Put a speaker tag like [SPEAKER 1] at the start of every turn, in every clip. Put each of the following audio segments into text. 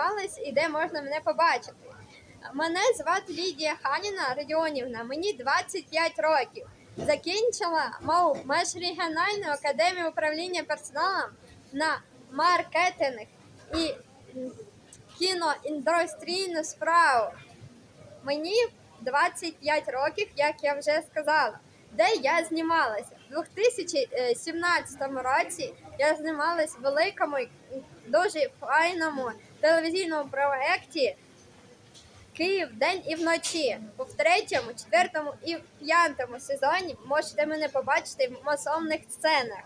[SPEAKER 1] знімалась і де можна мене побачити. Мене звати Лідія Ханіна Радіонівна, мені 25 років. Закінчила МОУ Межрегіональну академію управління персоналом на маркетинг і кіноіндустрійну справу. Мені 25 років, як я вже сказала. Де я знімалася? У 2017 році я знімалась в великому дуже файному телевізійному проєкті Київ день і вночі. В третьому, четвертому і п'ятому сезоні можете мене побачити в масовних сценах.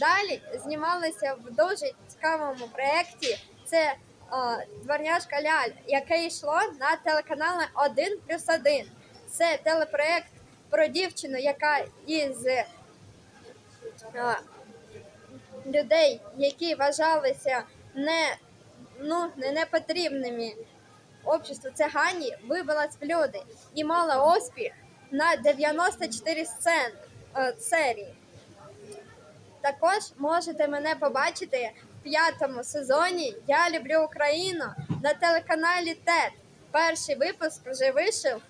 [SPEAKER 1] Далі знімалася в дуже цікавому проєкті. Це о, Дворняжка Ляль, яке йшло на телеканалі 1 плюс 1. Це телепроєкт про дівчину, яка із е, людей, які вважалися не, ну, не непотрібними обществу цигані, вибилась в люди і мала успіх на 94 сцен е, серії. Також можете мене побачити в п'ятому сезоні Я люблю Україну на телеканалі ТЕТ. Перший випуск вже вийшов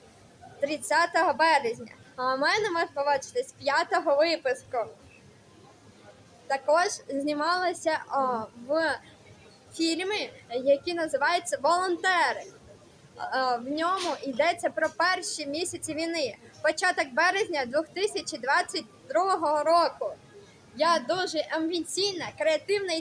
[SPEAKER 1] 30 березня. А мене можна побачити з п'ятого випуску. Також знімалася о, в фільмі, які називаються Волонтери. Е, В ньому йдеться про перші місяці війни, початок березня 2022 року. Я дуже амбіційна, креативна